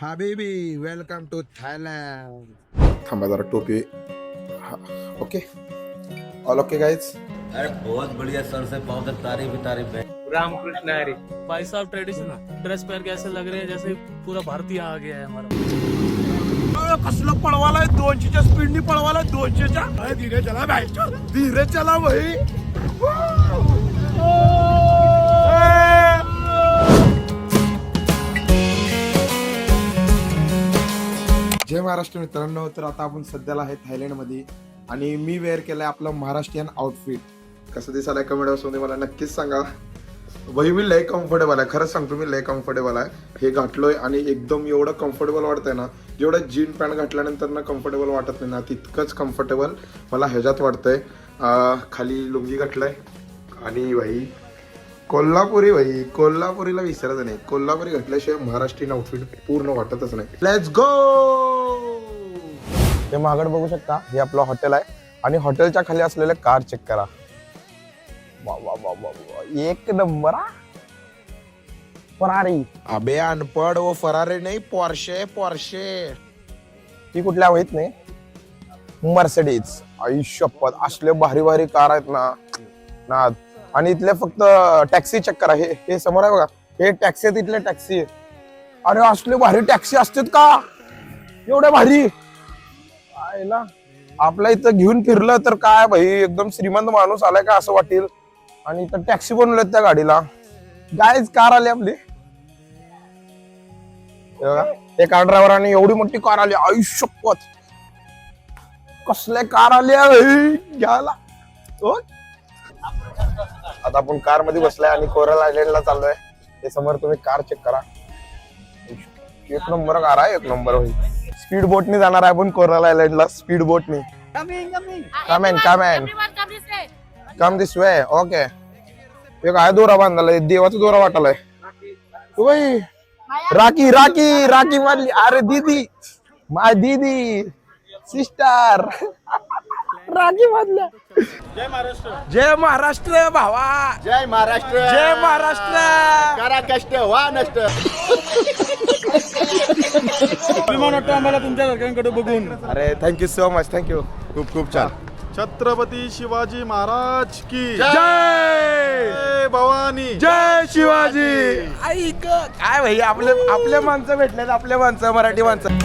हबीबी welcome to Thailand थांबा जरा टोपी. हा, ओके. ऑल ओके गाईज अरे बहुत बढ़िया सर से तक तारीफ ही तारीफ है। रामकृष्ण हरी। भाई साहब ट्रेडिशनल ड्रेस पहन के ऐसे लग रहे हैं जैसे पूरा भारतीय आ गया है हमारा। कसलं पळवालाय? दोनशेच्या स्पीडनी पळवालाय? दोनशेच्या? धीरे चला भाई धीरे चला भाई महाराष्ट्र मित्रांनो तर आता आपण सध्याला आहे थायलंडमध्ये. आणि मी वेअर केलंय आपलं महाराष्ट्रीयन आउटफिट कसं दिसायला कमेंट असून मला नक्कीच सांगा. वही मी लय कम्फर्टेबल आहे. खरंच सांगतो मी लय कम्फर्टेबल आहे. हे घातलोय आणि एकदम एवढं कम्फर्टेबल वाटतंय ना जेवढं जीन पॅन्ट घातल्यानंतर ना कम्फर्टेबल वाटत नाही ना तितकंच कम्फर्टेबल मला ह्याच्यात वाटतंय. खाली लुंगी घातलंय. आणि भाई कोल्हापुरी भाई कोल्हापुरीला विसरायचं नाही. कोल्हापुरी घातल्याशिवाय महाराष्ट्रीयन आउटफिट पूर्ण वाटतच नाही. लेट्स गो हे महागड बघू शकता. हे आपलं हॉटेल आहे. आणि हॉटेलच्या खाली असलेले कार चेक करा. वा वा वा वा वा. एक नंबर हा. फरारी अबे अनपड व फरारी नाही पोरशे पोरशे ती कुठल्या माहीत नाही? मर्सिडीज आयुष्यपत असले भारी भारी कार आहेत ना. ना. आणि इथले फक्त टॅक्सी चेक करा. हे हे समोर आहे बघा. हे टॅक्सी आहेत इथले टॅक्सी अरे असले भारी टॅक्सी असतात का? एवढ्या भारी. आयला आपल्या इथं घेऊन फिरलं तर काय भाई एकदम श्रीमंत माणूस आलाय का असं वाटेल? आणि इथं टॅक्सी बनवलेत त्या गाडीला. गायच कार आली आपली. हे बघा, कार ड्रायव्हर आणि एवढी मोठी कार आली. आयुष्यपत कसल्या कार आली घ्यायला. आता आपण कारमध्ये बसलाय आणि कोरल आयलंडला चाललोय. ते समोर तुम्ही कार चेक करा. एक नंबर कार आहे एक नंबर होईल. स्पीड बोटने जाणार आहे आपण कोरल आयलंडला स्पीड बोटने. Everyone come this way. Come this way okay एक आहे दोरा बांधलाय? देवाचा दोरा वाटालाय. O by. राखी राखी राखी मारली. अरे दीदी. माय दीदी. सिस्टर राखी मारल्या जय महाराष्ट्र. भावा. जय महाराष्ट्र. जय महाराष्ट्र. करा कष्ट वा नष्ट. अभिमान वाटतो आम्हाला तुमच्या सारख्यांकडे बघून. अरे थँक्यू सो मच थँक्यू खूप खूप छान. छत्रपती शिवाजी महाराज की जय! भवानी. जय शिवाजी! ऐक काय भाई आपले आपले माणसं भेटलेत आपले माणसं मराठी माणसं.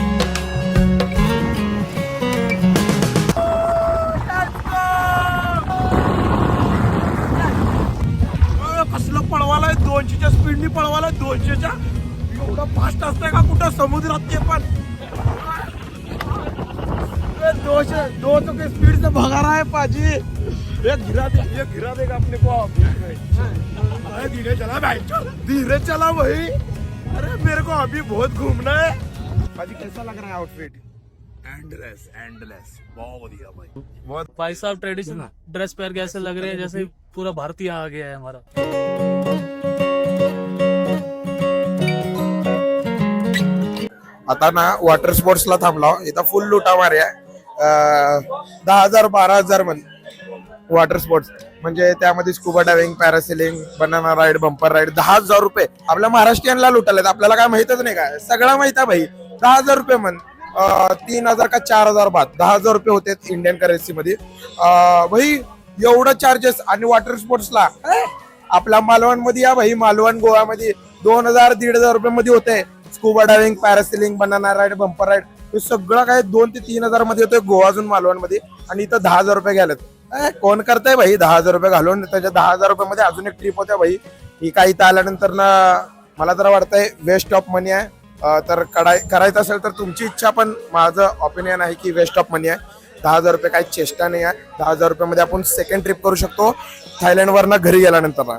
कसलं पळवालाय? दोनशेच्या स्पीडनी पळवालाय दोनशेच्या? एवढं फास्ट असतंय का कुठं समुद्रात ते पण के स्पीड से भगा रहा है पाजी। एक गिरा दे एक गिरा देगा अपने को अरे धीरे चला भाई धीरे चला भाई अरे मेरे को अभी बहुत घूमना है। पाजी कैसा लग रहा है आउटफिट एंडलेस एंडलेस बहुत बढ़िया भाई। बहुत भाई साहब ट्रेडिशनल ड्रेस पहन के ऐसे लग रहे हैं जैसे पूरा भारतीय आ गया है हमारा। आता ना वॉटर स्पोर्ट्सला थांबला. इथं फुल लुटा मारे दहा हजार बारा हजार म्हण वॉटर स्पोर्ट्स म्हणजे त्यामध्ये scuba diving parasailing banana ride bumper ride दहा हजार रुपये. आपल्या महाराष्ट्रीयनला लुटालेत. आपल्याला काय माहितच नाही काय सगळं माहीत आहे भाई. दहा हजार रुपये म्हण तीन हजार का चार हजार बाद. दहा हजार रुपये होते इंडियन करन्सी मध्ये भाई एवढं चार्जेस आणि वॉटर स्पोर्ट्सला आपल्या मालवणमध्ये या भाई. मालवण गोव्यामध्ये दोन हजार दीड हजार रुपये मध्ये होते. Scuba diving parasailing banana ride bumper ride हे सगळं काय दोन ते तीन हजारमध्ये येतोय गोवा अजून मालवणमध्ये आणि इथं दहा हजार रुपये गेलेत ए, कोण करताय भाई दहा हजार रुपये घालून त्याच्या दहा हजार रुपये मध्ये अजून एक ट्रिप होत्या भाई ही काय इथं आल्यानंतर ना मला तर वाटतंय वेस्ट ऑफ मनी आहे. तर कडाय करायचं असेल तर तुमची इच्छा पण माझं ऑपिनियन आहे की वेस्ट ऑफ मनी आहे. दहा हजार रुपये काही चेष्टा नाही आहे. दहा हजार रुपये मध्ये आपण सेकंड ट्रिप करू शकतो. थायलंड वरनं घरी गेल्यानंतर.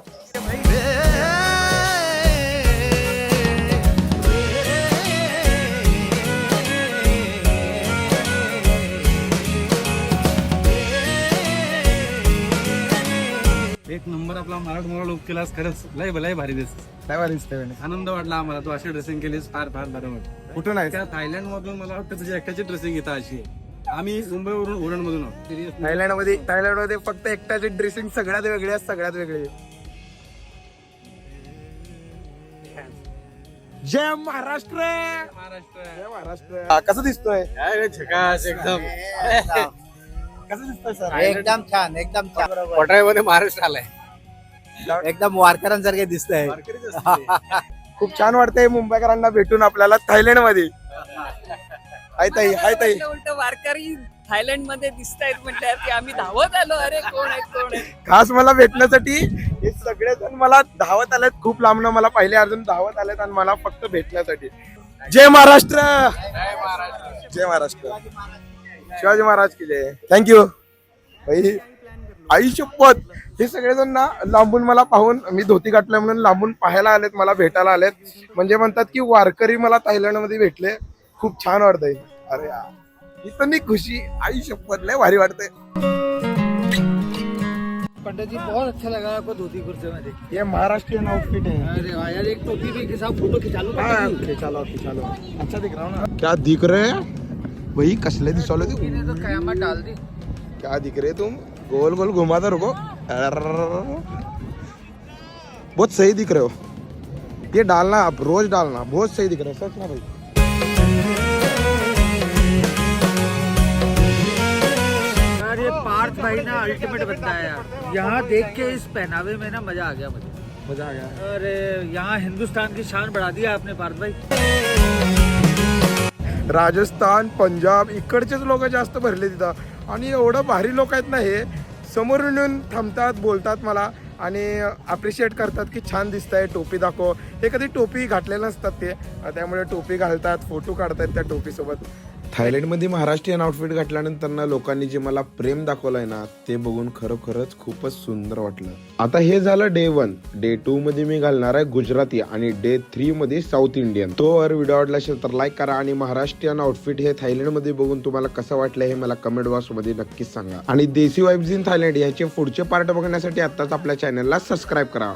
एक नंबर आपला मराठमोळा लोक केलास खरंच. लय लय भारी दिस काय भारी दिसतंय म्हणे. आनंद वाटला आम्हाला. तू अशी ड्रेसिंग केलीस फार फार बरं वाटलं. कुठून आहे त्या थायलंड मधून मला वाटतं तुझी एकट्याची ड्रेसिंग येतं अशी आहे. आम्ही मुंबईवरून उरण मधून थायलंडमध्ये थायलंडमध्ये फक्त एकट्याची ड्रेसिंग सगळ्यात वेगळी आहे सगळ्यात वेगळी आहे. जय महाराष्ट्र! जय महाराष्ट्र. कसं दिसतोय? एकदम. कसं दिसतोय सर? एकदम छान एकदम छान. पटाईमध्ये महाराष्ट्र आलाय एकदम वारकऱ्यांसारखे दिसतंय. खूप छान वाटतंय मुंबईकरांना भेटून आपल्याला थायलंडमध्ये हाय ताई हाय ताई. उलट वारकरी थायलंडमध्ये दिसत आहेत म्हटल्यावर की आम्ही धावत आलो. अरे कोण आहे कोण आहे खास मला भेटण्यासाठी हे सगळेजण मला धावत आलेत. खूप लांबनं मला पहिले अजून धावत आलेत आणि मला फक्त भेटण्यासाठी. जय महाराष्ट्र. जय महाराष्ट्र. शिवाजी महाराज की जय थँक्यू भाई आई शपथ. हे सगळेजण ना लांबून मला पाहून मी धोती गाठलं म्हणून लांबून पाहायला आलेत मला भेटायला आलेत. म्हणजे म्हणतात की वारकरी मला थायलंडमध्ये भेटले. खूप छान वाटतंय. अरे यार, इतनी खुशी आई शपथ लय भारी वाटतंय. पंडित जी बहुत अच्छा लगा आपको धोती कुर्ते में देख ये महाराष्ट्रीयन आउटफिट है अरे वाह यार एक टोपी भी के साथ फोटो खिंचा लो हाँ, खिंचा लो खिंचा लो अच्छा दिख रहा हूँ ना. क्या दिख रहे हैं? वही कसले दिसवले तू तो कयामत डाल दी। क्या दिख रहे तुम? गोल गोल घुमाते रुको। बहुत सही दिख रहे हो। ये डालना आप रोज डालना बहुत सही दिख रहे हो सच ना भाई। यार ये पार्थ भाई ना अल्टीमेट बंदा है यार। यहाँ देख के इस पहनावे में ना मज़ा आ गया मुझे। मज़ा आ गया। अरे यहाँ हिंदुस्तान की शान बढ़ा दिया आपने पार्थ भाई। राजस्थान पंजाब इकडचेच लोक जास्त भरले तिथं. आणि एवढं भारी लोक आहेत ना हे समोरून येऊन थांबतात बोलतात मला आणि अप्रिशिएट करतात की छान दिसतंय टोपी दाखव. हे कधी टोपी घातलेलं नसतात ते. त्यामुळे टोपी घालतात फोटो काढतात त्या टोपीसोबत. थायलंडमध्ये महाराष्ट्रीयन आउटफिट घातल्यानंतर ना लोकांनी जे मला प्रेम दाखवलंय ना ते बघून खरोखरच खूपच सुंदर वाटलं. आता हे झालं डे वन डे टू मध्ये मी घालणार आहे गुजराती आणि डे थ्री मध्ये साऊथ इंडियन तो वर व्हिडिओ आवडला असेल तर लाईक करा आणि महाराष्ट्रीयन आउटफिट हे थायलंडमध्ये बघून तुम्हाला कसं वाटलं हे मला कमेंट बॉक्समध्ये नक्कीच सांगा. आणि देसी वाईब्स इन थायलंड याचे पुढचे पार्ट बघण्यासाठी आताच आपल्या चॅनलला सबस्क्राईब करा.